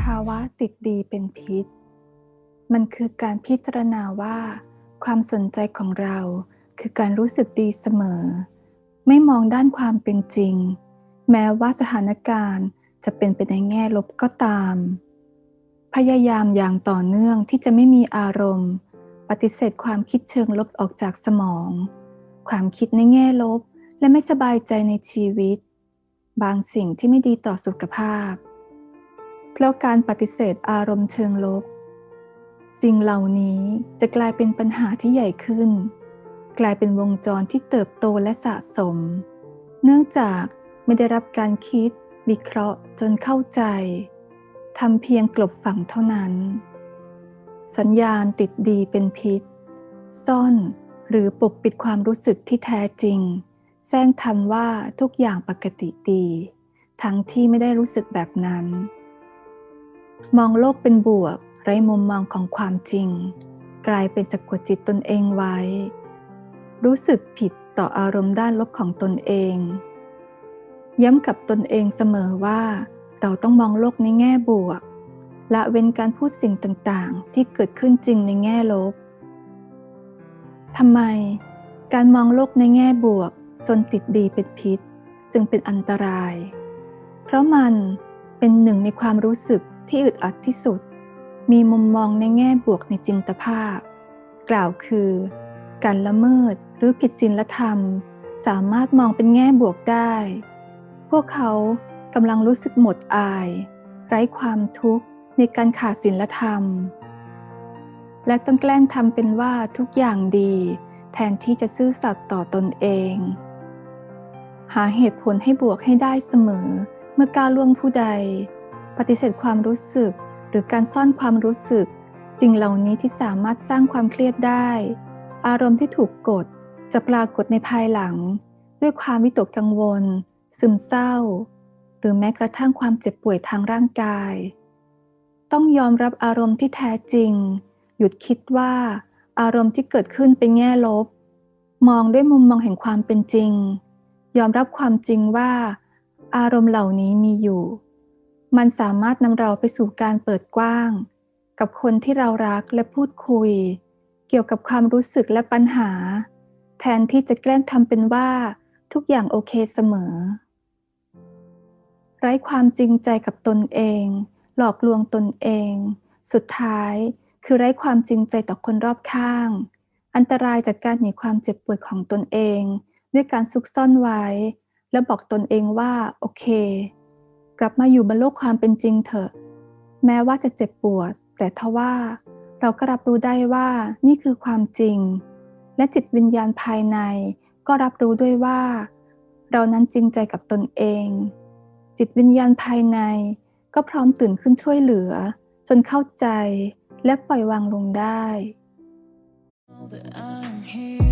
ภาวะติดดีเป็นพิษ มันคือการพิจารณาว่า ความสนใจของเราคือการรู้สึกดีเสมอ ไม่มองด้านความเป็นจริง แม้ว่าสถานการณ์จะเป็นไปในแง่ลบก็ตาม พยายามอย่างต่อเนื่องที่จะไม่มีอารมณ์ ฏิเสธความคิดเชิงลบออกจากสมอง ความคิดในแง่ลบ และไม่สบายใจในชีวิต บางสิ่งที่ไม่ดีต่อสุขภาพ เพราะการปฏิเสธอารมณ์เชิงลบ สิ่งเหล่านี้จะกลายเป็นปัญหาที่ใหญ่ขึ้น กลายเป็นวงจรที่เติบโตและสะสม เนื่องจากไม่ได้รับการคิด วิเคราะห์จนเข้าใจทำเพียงกลบฝังเท่านั้น สัญญาณติดดีเป็นพิษ ซ่อนหรือปกปิดความรู้สึกที่แท้จริง แซงทำว่าทุกอย่างปกติดี ทั้งที่ไม่ได้รู้สึกแบบนั้น มองโลกเป็นบวก ไร้มุมมองของความจริง กลายเป็นสะกดจิตตนเองไว้ รู้สึกผิดต่ออารมณ์ด้านลบของตนเอง ย้ำกับตนเองเสมอว่า เราต้องมองโลกในแง่บวก ละเว้นการพูดสิ่งต่างๆ ที่เกิดขึ้นจริงในแง่ลบทำไม การมองโลกในแง่บวก จนติดดีเป็นพิษ จึงเป็นอันตราย เพราะมันเป็นหนึ่งในความรู้สึกที่อึดอัดที่สุด มีมุมมองในแง่บวกในจินตภาพ กล่าวคือ การละเมิดหรือผิดศีลธรรม สามารถมองเป็นแง่บวกได้ พวกเขากำลังรู้สึกหมดอาย ไร้ความทุกข์ ในการขาดศีลธรรม และต้องแกล้งทำเป็นว่าทุกอย่างดี แทนที่จะซื่อสัตย์ต่อตนเอง หาเหตุผลให้บวกให้ได้เสมอ เมื่อก้าวล่วงผู้ใด ปฏิเสธความรู้สึก หรือการซ่อนความรู้สึก สิ่งเหล่านี้ที่สามารถสร้างความเครียดได้ อารมณ์ที่ถูกกดจะปรากฏในภายหลัง ด้วยความวิตกกังวล ซึมเศร้า หรือแม้กระทั่งความเจ็บป่วยทางร่างกาย ต้องยอมรับอารมณ์ที่แท้จริง หยุดคิดว่า อารมณ์ที่เกิดขึ้นเป็นแง่ลบ มองด้วยมุมมองแห่งความเป็นจริง ยอมรับความจริงว่า อารมณ์เหล่านี้มีอยู่ มันสามารถนำเราไปสู่การเปิดกว้าง กับคนที่เรารักและพูดคุย เกี่ยวกับความรู้สึกและปัญหา แทนที่จะแกล้งทำเป็นว่าทุกอย่างโอเคเสมอ ไร้ความจริงใจกับตนเอง หลอกลวงตนเอง สุดท้ายคือไร้ความจริงใจต่อคนรอบข้าง อันตรายจากการหนีความเจ็บปวดของตนเอง ด้วยการซุกซ่อนไว้ และบอกตนเองว่า โอเค กลับมาอยู่บนโลกความเป็นจริงเถอะ แม้ว่าจะเจ็บปวด แต่ทว่า เราก็รับรู้ได้ว่านี่คือความจริง และจิตวิญญาณภายใน ก็รับรู้ด้วยว่า เรานั้นจริงใจกับตนเอง จิตวิญญาณภายใน ก็พร้อมตื่นขึ้นช่วยเหลือ จนเข้าใจและปล่อยวางลงได้ that I'm here.